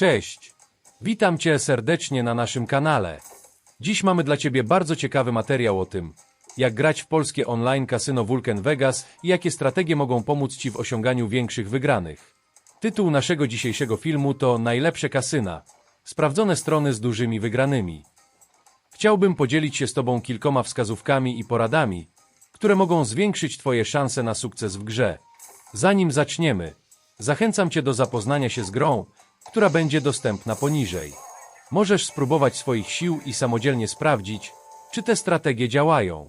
Cześć! Witam Cię serdecznie na naszym kanale. Dziś mamy dla Ciebie bardzo ciekawy materiał o tym, jak grać w polskie online kasyno Vulcan Vegas i jakie strategie mogą pomóc Ci w osiąganiu większych wygranych. Tytuł naszego dzisiejszego filmu to Najlepsze kasyna. Sprawdzone strony z dużymi wygranymi. Chciałbym podzielić się z Tobą kilkoma wskazówkami i poradami, które mogą zwiększyć Twoje szanse na sukces w grze. Zanim zaczniemy, zachęcam Cię do zapoznania się z grą, która będzie dostępna poniżej. Możesz spróbować swoich sił i samodzielnie sprawdzić, czy te strategie działają.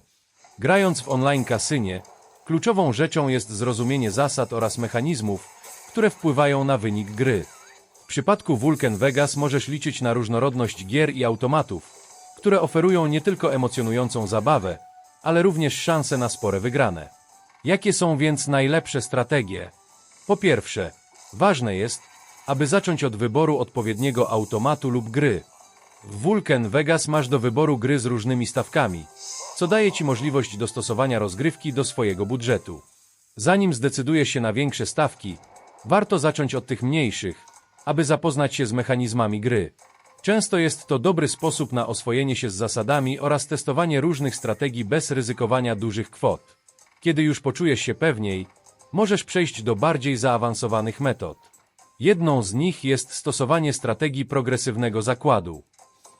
Grając w online kasynie, kluczową rzeczą jest zrozumienie zasad oraz mechanizmów, które wpływają na wynik gry. W przypadku Vulcan Vegas możesz liczyć na różnorodność gier i automatów, które oferują nie tylko emocjonującą zabawę, ale również szanse na spore wygrane. Jakie są więc najlepsze strategie? Po pierwsze, ważne jest, aby zacząć od wyboru odpowiedniego automatu lub gry. W Vulcan Vegas masz do wyboru gry z różnymi stawkami, co daje Ci możliwość dostosowania rozgrywki do swojego budżetu. Zanim zdecydujesz się na większe stawki, warto zacząć od tych mniejszych, aby zapoznać się z mechanizmami gry. Często jest to dobry sposób na oswojenie się z zasadami oraz testowanie różnych strategii bez ryzykowania dużych kwot. Kiedy już poczujesz się pewniej, możesz przejść do bardziej zaawansowanych metod. Jedną z nich jest stosowanie strategii progresywnego zakładu.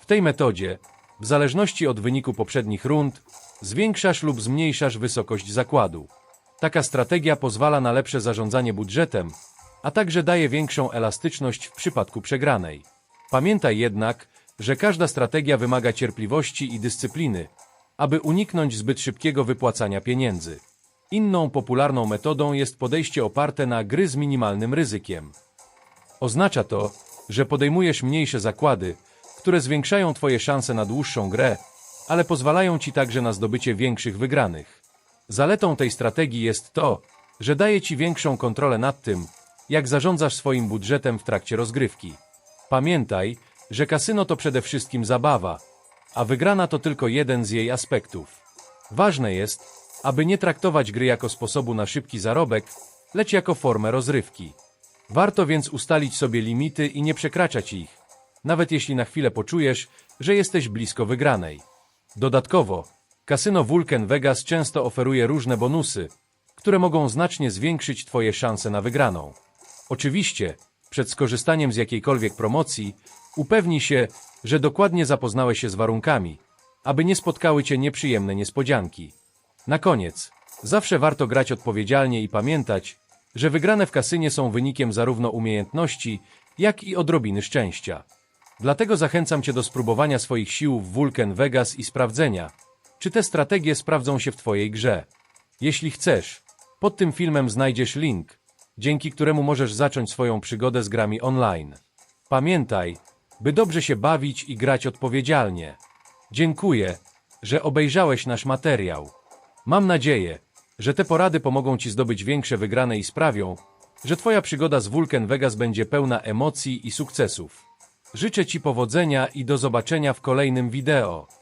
W tej metodzie, w zależności od wyniku poprzednich rund, zwiększasz lub zmniejszasz wysokość zakładu. Taka strategia pozwala na lepsze zarządzanie budżetem, a także daje większą elastyczność w przypadku przegranej. Pamiętaj jednak, że każda strategia wymaga cierpliwości i dyscypliny, aby uniknąć zbyt szybkiego wypłacania pieniędzy. Inną popularną metodą jest podejście oparte na gry z minimalnym ryzykiem. Oznacza to, że podejmujesz mniejsze zakłady, które zwiększają Twoje szanse na dłuższą grę, ale pozwalają Ci także na zdobycie większych wygranych. Zaletą tej strategii jest to, że daje Ci większą kontrolę nad tym, jak zarządzasz swoim budżetem w trakcie rozgrywki. Pamiętaj, że kasyno to przede wszystkim zabawa, a wygrana to tylko jeden z jej aspektów. Ważne jest, aby nie traktować gry jako sposobu na szybki zarobek, lecz jako formę rozrywki. Warto więc ustalić sobie limity i nie przekraczać ich, nawet jeśli na chwilę poczujesz, że jesteś blisko wygranej. Dodatkowo, kasyno Vulcan Vegas często oferuje różne bonusy, które mogą znacznie zwiększyć Twoje szanse na wygraną. Oczywiście, przed skorzystaniem z jakiejkolwiek promocji, upewnij się, że dokładnie zapoznałeś się z warunkami, aby nie spotkały Cię nieprzyjemne niespodzianki. Na koniec, zawsze warto grać odpowiedzialnie i pamiętać, że wygrane w kasynie są wynikiem zarówno umiejętności, jak i odrobiny szczęścia. Dlatego zachęcam Cię do spróbowania swoich sił w Vulcan Vegas i sprawdzenia, czy te strategie sprawdzą się w Twojej grze. Jeśli chcesz, pod tym filmem znajdziesz link, dzięki któremu możesz zacząć swoją przygodę z grami online. Pamiętaj, by dobrze się bawić i grać odpowiedzialnie. Dziękuję, że obejrzałeś nasz materiał. Mam nadzieję, że te porady pomogą Ci zdobyć większe wygrane i sprawią, że Twoja przygoda z Vulcan Vegas będzie pełna emocji i sukcesów. Życzę Ci powodzenia i do zobaczenia w kolejnym wideo.